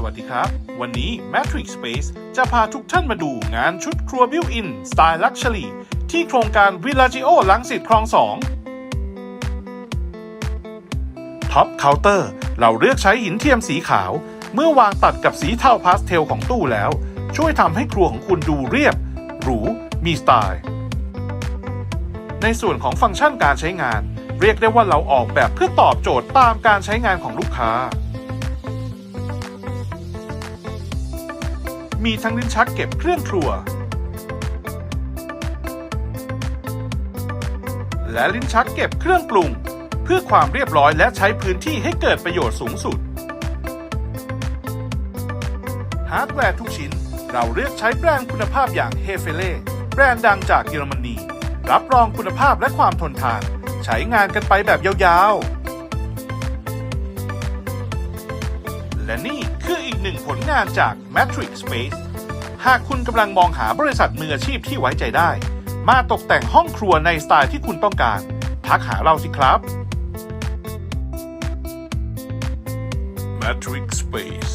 สวัสดีครับ วันนี้ Matrix Space จะพาทุกท่านมาดูงานชุดครัวบิวอินสไตล์ลักชัวรี่ที่โครงการ Villaggio ลังสิตคลอง2ท็อปเคาน์เตอร์เราเลือกใช้หินเทียมสีขาว เมื่อวางตัดกับสีเทาพาสเทลของตู้แล้ว ช่วยทำให้ครัวของคุณดูเรียบ หรู มีสไตล์ ในส่วนของฟังก์ชันการใช้งาน เรียกได้ว่าเราออกแบบเพื่อตอบโจทย์ตามการใช้งานของลูกค้า มีทั้งลิ้นชักเก็บเครื่องครัว และลิ้นชักเก็บเครื่องปรุง เพื่อความเรียบร้อยและใช้พื้นที่ให้เกิดประโยชน์สูงสุด ฮาร์ดแวร์ทุกชิ้นเราเลือกใช้แบรนด์คุณภาพอย่างเฮเฟเล่แบรนด์ดังจากเยอรมนี รับรองคุณภาพและความทนทาน ใช้งานกันไปแบบยาวๆ และนี่คืออีกหนึ่งผลงานจาก Matrix Space หากคุณกำลังมองหาบริษัทมืออาชีพที่ไว้ใจได้ มาตกแต่งห้องครัวในสไตล์ที่คุณต้องการ ทักหาเราสิครับ Matrix Space